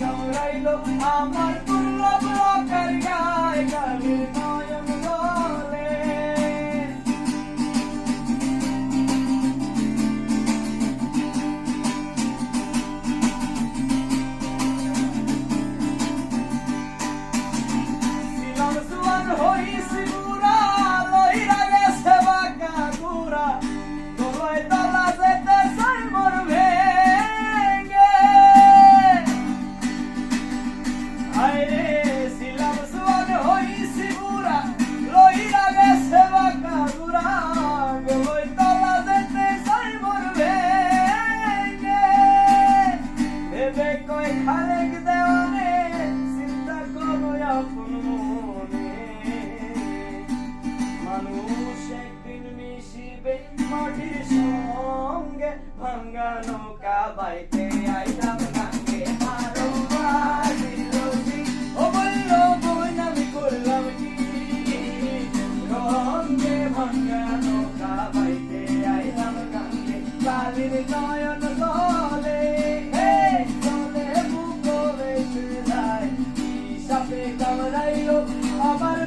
কামড়াইলো আমার দুর্লভ লোকের গায়ে কালির মাটির সঙ্গে ভাঙ্গা নৌকা বাইতে আইলাম গাঙ্গে রোজি ও বলল বোন আমি করলাম কি? রঙ্গে ভাঙ্গা নৌকা বাইতে আইলাম গাঙ্গে কালির নয়ন হে জলে বুক বেঁচে যায় সাপে কামড়াইলো আমার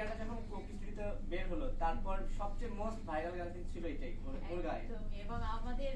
গানটা যখন প্রকৃতিতে বের হলো, তারপর সবচেয়ে মোস্ট ভাইরাল গান ছিল এটাই, ওর- গায়ে। এবং আমাদের